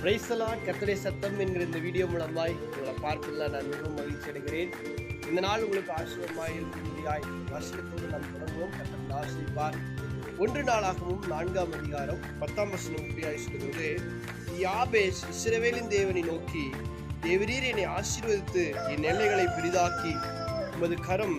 பிரைசலா கத்தடை சத்தம் என்கிற இந்த வீடியோ மூலமாய் உங்களை பார்ப்பதில் நான் மிகவும் மகிழ்ச்சி அடைகிறேன். இந்த நாள் உங்களுக்கு ஆசீர்வமாய் இருக்கும்படியாய் வருஷத்தோடு நாம் தொடங்குவோம். கத்தன் ஆசிரிப்பார் ஒன்று நாளாகவும் நான்காம் அதிகாரம் பத்தாம் வசனம் இப்படியாய் சொல்கிறது யாபேஸ் இஸ்ரவேலின் தேவனை நோக்கி தேவரீர் என்னை ஆசீர்வதித்து என் எல்லைகளை பெரிதாக்கி உமது கரம்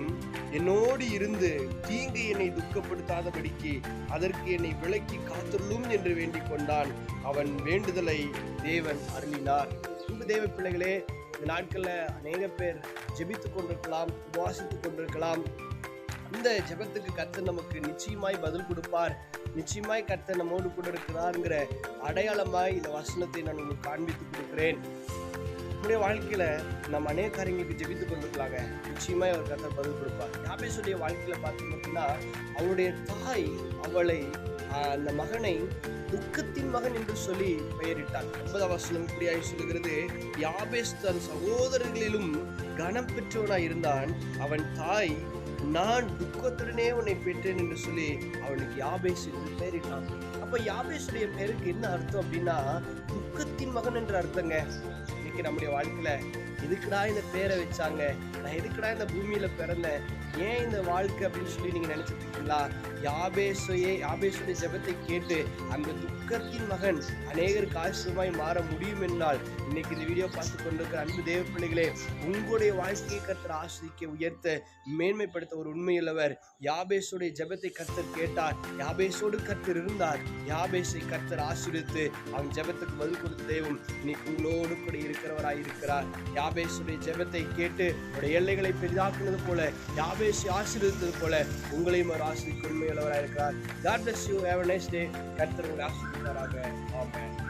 என்னோடு இருந்து தீங்கு என்னை துக்கப்படுத்தாதபடிக்கு அதற்கு என்னை விலக்கி காத்துள்ளும் என்று வேண்டிக் கொண்டான் அவன் வேண்டுதலை தேவன் அருளினார். அன்பு தேவ பிள்ளைகளே இந்த நாட்களில் அநேக பேர் ஜெபித்து கொண்டிருக்கலாம் உபாசித்து கொண்டிருக்கலாம். இந்த ஜெபத்துக்கு கர்த்தர் நமக்கு நிச்சயமாய் பதில் கொடுப்பார். நிச்சயமாய் கர்த்தர் நம்மோடு கூட இருக்கிறாருங்கிற அடையாளமாய் இந்த வசனத்தை நான் உங்களுக்கு காண்பித்து கொடுக்கிறேன். நம்முடைய வாழ்க்கையில நம்ம அநேக காரியங்களுக்கு ஜெபித்து கொண்டிருக்கலாங்க. நிச்சயமாய் அவர் கர்த்தர் பதில் கொடுப்பார். யாபேசுடைய வாழ்க்கையில பார்த்தீங்க அப்படின்னா அவருடைய தாய் அவளை அந்த மகனை துக்கத்தின் மகன் என்று சொல்லி பெயரிட்டார் ஒன்பதாம் வசனம் இப்படியாய் சொல்லுகிறது. யாபேஸ் தன் சகோதரர்களிலும் கனம் பெற்றவனாய் இருந்தான். அவன் தாய் நான் துக்கத்துடனே உன்னை பெற்றேன் என்று சொல்லி அவனுக்கு யாபேஸ் என்று பெயரிட்டான் அப்போ யாபேஸுடைய பெயருக்கு என்ன அர்த்தம் அப்படின்னா துக்கத்தின் மகன் என்ற அர்த்தங்க. நம்முடைய வாழ்க்கையில. எதுக்குடா இந்த பேரை வச்சாங்க? நான் எதுக்குடா இந்த பூமியில பிறந்தேன்? ஏன் இந்த வாழ்க்கை அப்படின்னு சொல்லி நீங்க நினைச்சிட்டு இருக்கீங்களா? யாபேசையே யாபேசுடைய ஜெபத்தை கேட்டு அந்த துக்கத்தின் மகன் அநேகருக்கு ஆசிரியமாய் மாற முடியும் என்றால் இன்னைக்கு இந்த வீடியோ பார்த்து கொண்டிருக்கிற அன்பு தேவ பிள்ளைகளே உங்களுடைய வாழ்க்கையை கத்தர் ஆசிரிக்க உயர்த்த மேன்மைப்படுத்த ஒரு உண்மையுள்ளவர். யாபேசுடைய ஜெபத்தை கத்தர் கேட்டார். யாபேசோடு கத்தர் இருந்தார். யாபேசை கத்தர் ஆசிரித்து அவன் ஜெபத்துக்கு பதில் கொடுத்த தெய்வம் இன்னைக்கு உங்களோடு கூட இருக்கிறவராய் இருக்கிறார் யாபேசுடைய ஜெபத்தை கேட்டு உடைய எல்லைகளை பெரிதாக்குனது போல யாபேசை ஆசீர்வதித்தது போல உங்களையும் அவர் ஆசிரியர் உண்மையுள்ளவராக இருக்கிறார் God bless you have nice day கர்த்தர் உங்களை ஆசீர்வதிப்பாராக. ஆமாம்